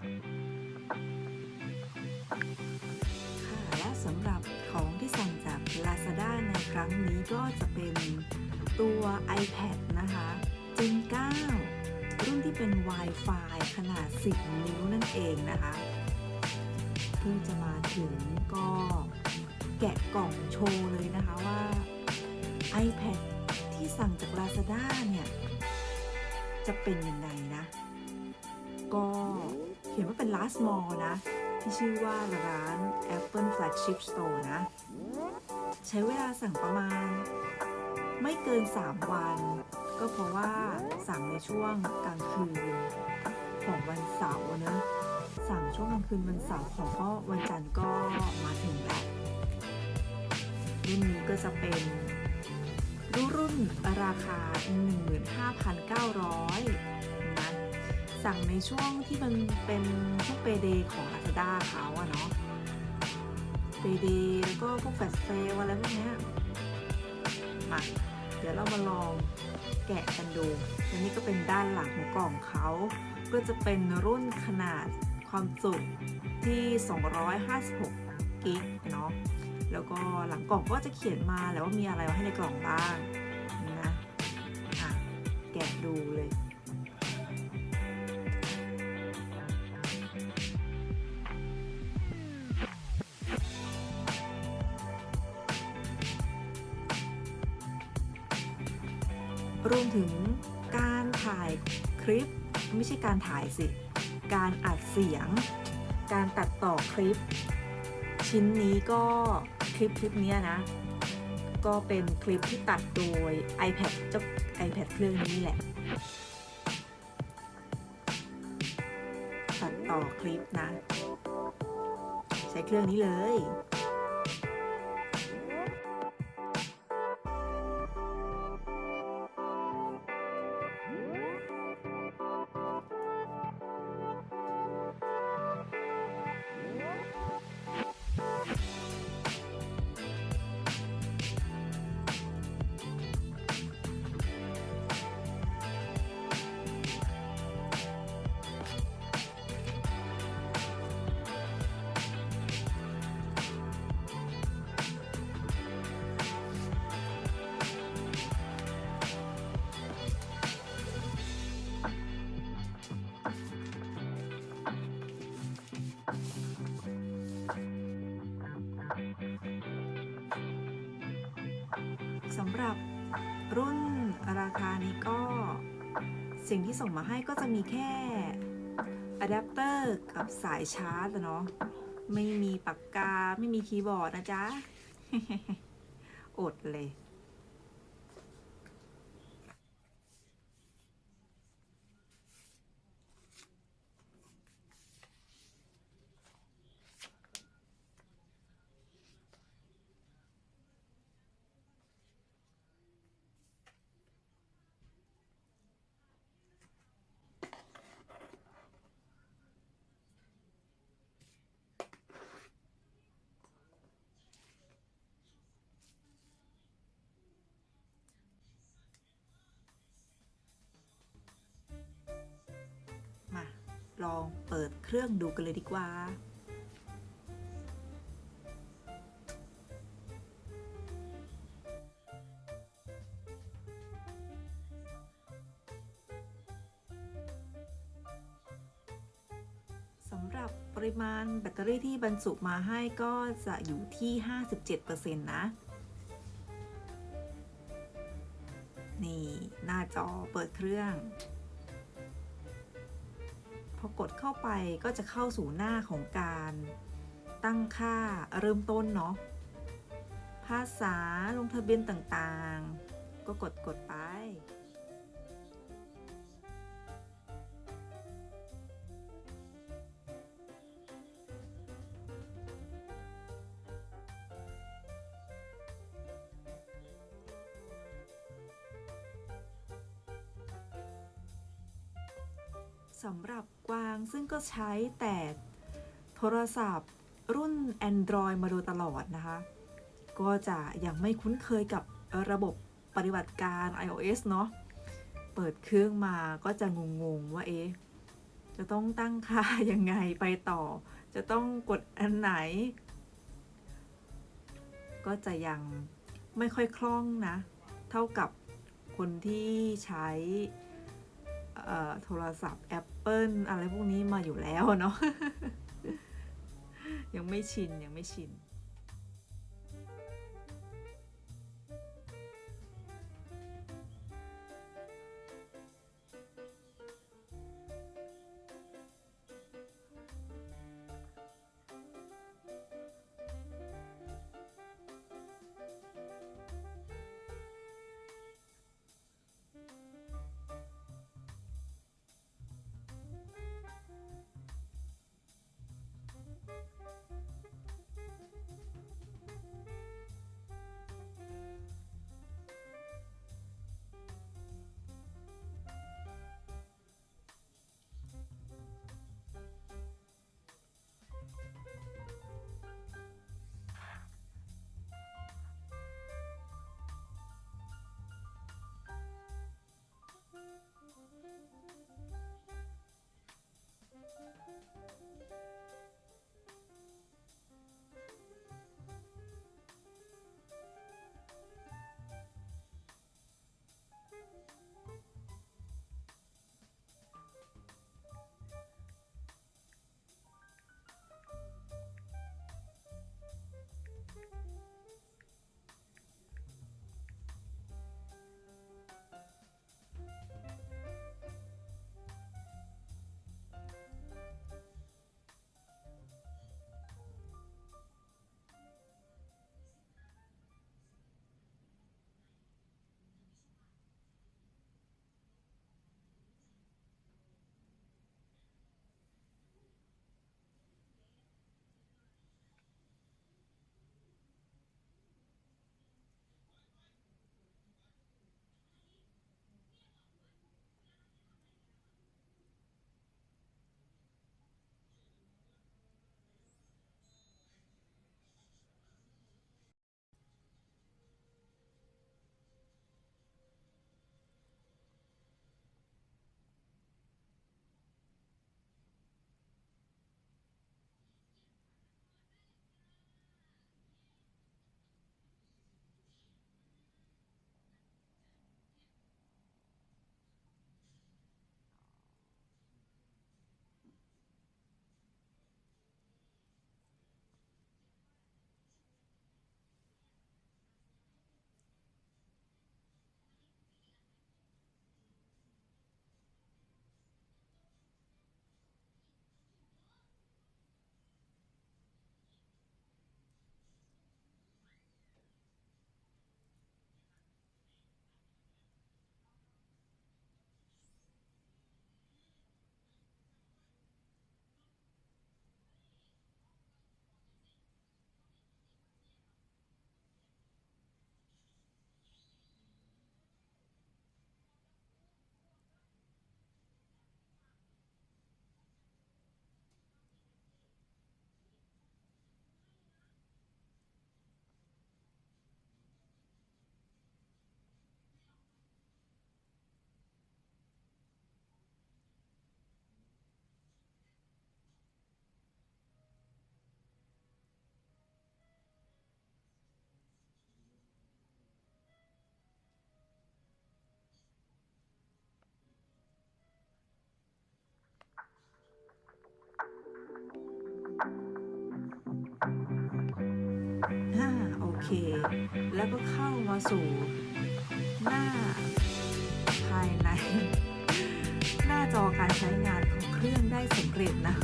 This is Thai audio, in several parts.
ค่ะและสำหรับของที่สั่งจาก Lazada ในครั้งนี้ก็จะเป็นตัว iPad นะคะ Gen 9 รุ่นที่เป็น Wi-Fi ขนาด 10 นิ้วนั่นเองนะคะเพิ่งจะมาถึงก็แกะกล่องโชว์เลยนะคะว่า iPad ที่สั่งจาก Lazada เนี่ย จะเป็นยังไงนะ ก็ ขียนว่าเป็น last mall นะ ที่ชื่อว่าร้าน Apple Flagship Store นะ ใช้เวลาสั่งประมาณ ไม่เกิน 3 วัน ก็เพราะว่าสั่งในช่วงกลางคืน ของวันเสาร์นะ สั่งช่วงกลางคืนวันเสาร์ของก็วันจันทร์ก็มาถึงแล้วรุ่นนี้ก็จะเป็นรุ่นราคา15,900 สั่งในช่วงที่มันเป็นช่วงเปเดย์ของ Lazada เขาอะเนาะเปเดย์แล้วก็พวกแฟลชเซลอะไรพวกเนี้ยมาเดี๋ยวเรามาลองแกะกันดู อันนี้ก็เป็นด้านหลังของกล่องเขา ก็จะเป็นรุ่นขนาดความจุที่ 256 กิกเนาะ แล้วก็หลังกล่องก็จะเขียนมาแล้วว่ามีอะไรให้ในกล่องบ้างนะอะแกะดูเลย รวมถึงการถ่ายคลิป ไม่ใช่การถ่ายสิ การอัดเสียง การตัดต่อคลิป ชิ้นนี้ก็คลิปคลิปเนี้ยนะ ก็เป็นคลิปที่ตัดโดย iPad เจ้า iPad เครื่องนี้แหละ ตัดต่อคลิปนะ ใช้เครื่องนี้เลยำหรับรุ่นราคานี้ก็สิ่งที่ส่งมาให้ก็จะมีแค่อะแดปเตอร์กับสายชาร์จเนาะไม่มีปากกา ไม่มีคีย์บอร์ดนะจ๊ะ อดเลย ปิดเครื่องดูกันเลยดีกว่า สำหรับปริมาณแบตเตอรี่ที่บรรจุมาให้ก็จะอยู่ที่ 57%นะ นี่ หน้าจอเปิดเครื่อง พอกดเข้าไปก็จะเข้าสู่หน้าของการตั้งค่าเริ่มต้นเนาะ ภาษาลงทะเบียนต่างๆ ก็กดกดไป สำหรับ กวาง ซึ่งก็ใช้แต่โทรศัพท์รุ่น Android มาโดยตลอดนะคะ ก็จะยังไม่คุ้นเคยกับระบบปฏิบัติการ iOS เนาะ เปิดเครื่องมาก็จะงงๆว่าเอ๊ะจะต้องตั้งค่ายังไงไปต่อ จะต้องกดอันไหน ก็จะยังไม่ค่อยคล่องนะ เท่ากับคนที่ใช้ โทรศัพท์ Apple อะไรพวกนี้มาอยู่แล้วเนาะยังไม่ชิน ยังไม่ชิน เค แล้วก็เข้ามาสู่หน้าภายใน หน้าจอการใช้งานของเครื่องได้สำเร็จนะ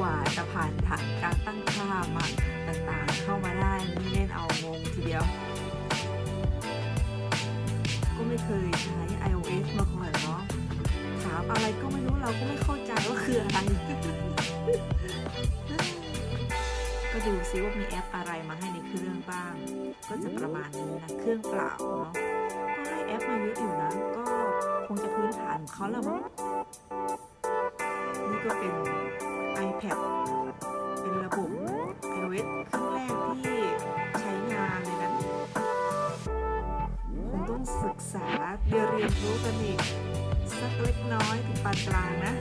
กว่าจะผ่านฐานการตั้งค่ามาต่างๆ เข้ามาได้นี่เล่นเอางงทีเดียว ก็ไม่เคยใช้ iOS มาก่อนเนาะถามอะไรก็ไม่รู้เราก็ไม่เข้าใจว่าคืออะไร ก็ดูซิว่ามีแอปอะไรมาให้ในเครื่องบ้าง ก็จะประมาณนี้นะเครื่องเปล่าเนาะก็ให้แอปมาเยอะอยู่นะ ก็คงจะพื้นฐานเขาละมั้งนี่ก็เป็น iPad เป็นระบบ iOS ครั้งแรกที่ใช้งานเลยนะคงต้องศึกษาเรียนรู้กันอีกสักเล็กน้อยถึงปานกลางนะ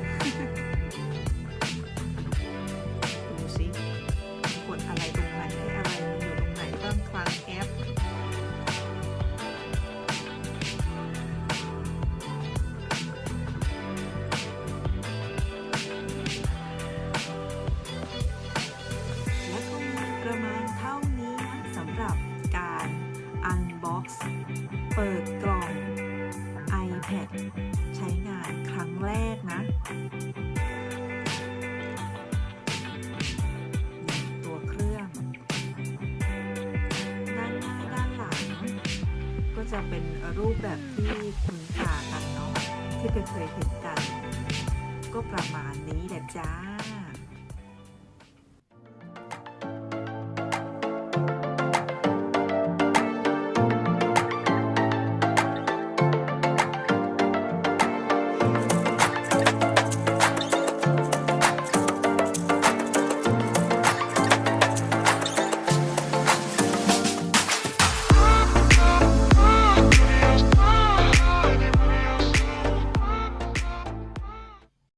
จะเป็นรูปแบบที่คุณนตากันเนาะที่เคยเห็นกัน ก็ประมาณนี้แหละจ้า